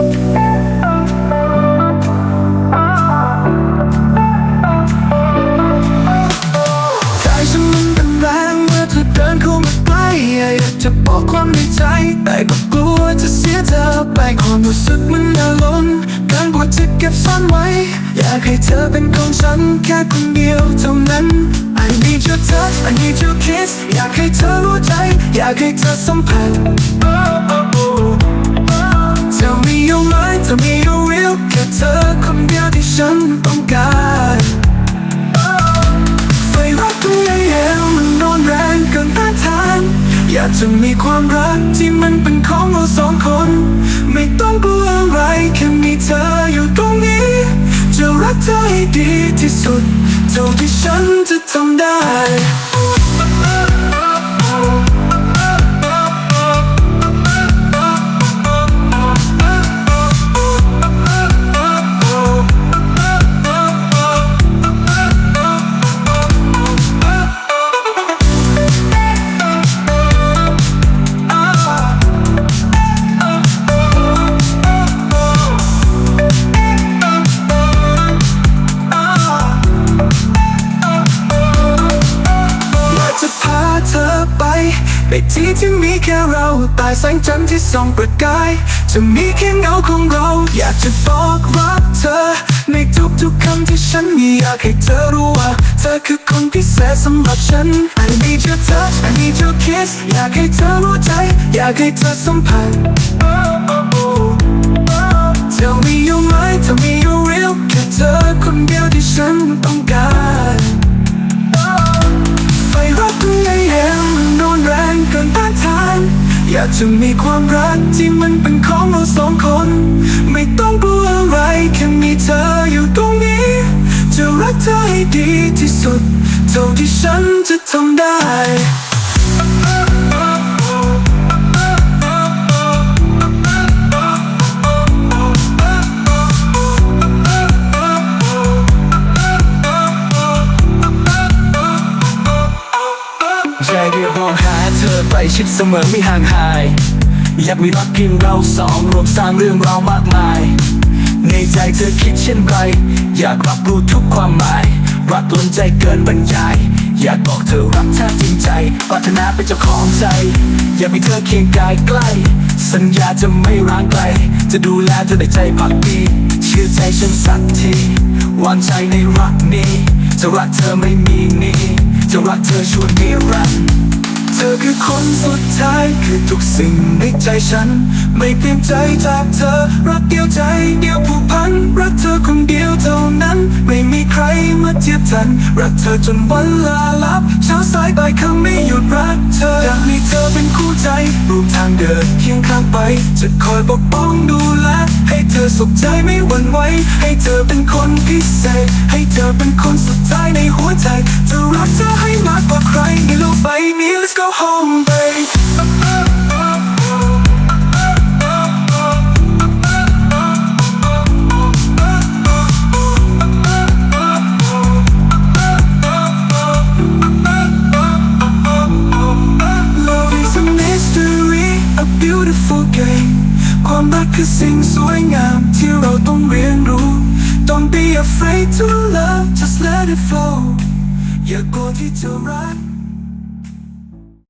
ใจฉันมันแรงเมื่อเธอเดินเข้ามาใกล้อยากจะบอกความในใจ แต่ก็กลัวจะเสียเธอไปความรู้สึกมันน่าล้นเกินกว่าจะเก็บซ่อนไว้ อยากให้เธอเป็นของฉันแค่คนเดียวเท่านั้น I need your touch I need your kiss อยากให้เธอรู้ใจ อยากให้เธอสัมผัส จะมีความรักที่มันเป็นของเราสองคน ไม่ต้องกลัวอะไรแค่มีเธออยู่ตรงนี้ จะรักเธอให้ดีที่สุด เท่าที่ฉันจะทำได้ ไปที่ที่มีแค่เราใต้แสงจันทร์ที่ส่องประกาย จะมีแค่เงาของเรา อยากจะบอกรักเธอ ในทุกๆคำที่ฉันมีอยากให้เธอรู้ว่า เธอคือคนพิเศษสำหรับฉัน I need your touch I need your kiss อยากให้เธอรู้ใจ อยากให้เธอสัมผัส Tell me you're mind Tell me you're real แค่เธอคนเดียวที่ฉันต้องการ อยากจะมีความรักที่มันเป็นของเราสองคน ไม่ต้องกลัวอะไรแค่มีเธออยู่ตรงนี้ จะรักเธอให้ดีที่สุด เท่าที่ฉันจะทำได้ เธอใกล้ชิดเสมอไม่ห่างหาย อยากมีรักเพียงเราสองรวมสร้างเรื่องราวมากมาย ในใจเธอคิดเช่นไร อยากรับรู้ทุกความหมาย รักล้นใจเกินบรรยาย อยากบอกเธอรักแท้จริงใจปรารถนาเป็นเจ้าของใจ อยากมีเธอเคียงกายใกล้ สัญญาจะไม่ร้างไกล จะดูแลเธอในใจพักดีเชื่อใจฉันสักทีวางใจในรักนี้ จะรักเธอไม่มีนี้จะรักเธอชวนนิรันดร์ เธอคือคนสุดท้ายคือทุกสิ่งในใจฉัน ไม่เปลี่ยนใจจากเธอ รักเดียวใจเดียวผูกพัน รักเธอคนเดียวเท่านั้น ไม่มีใครมาเทียบทัน รักเธอจนวันลาลับ เช้าสายบ่ายคำไม่หยุดรักเธออยากมีเธอางเดินเคียงข้างไป จะคอยปกป้องดูแลให้เธอสุขใจไม่หวั่นไหวให้เธอเป็นคนพิเศษ ให้เธอเป็นคนสุดท้ายในหัวใจ จะรักเธอให้มากกว่าใครในโลกใบนี้ Let's go home babe ความรักคือสิ่งสวยงามที่เราต้องเรียนรู้ Don't be afraid to love just let it flow อย่ากลัวที่จะรัก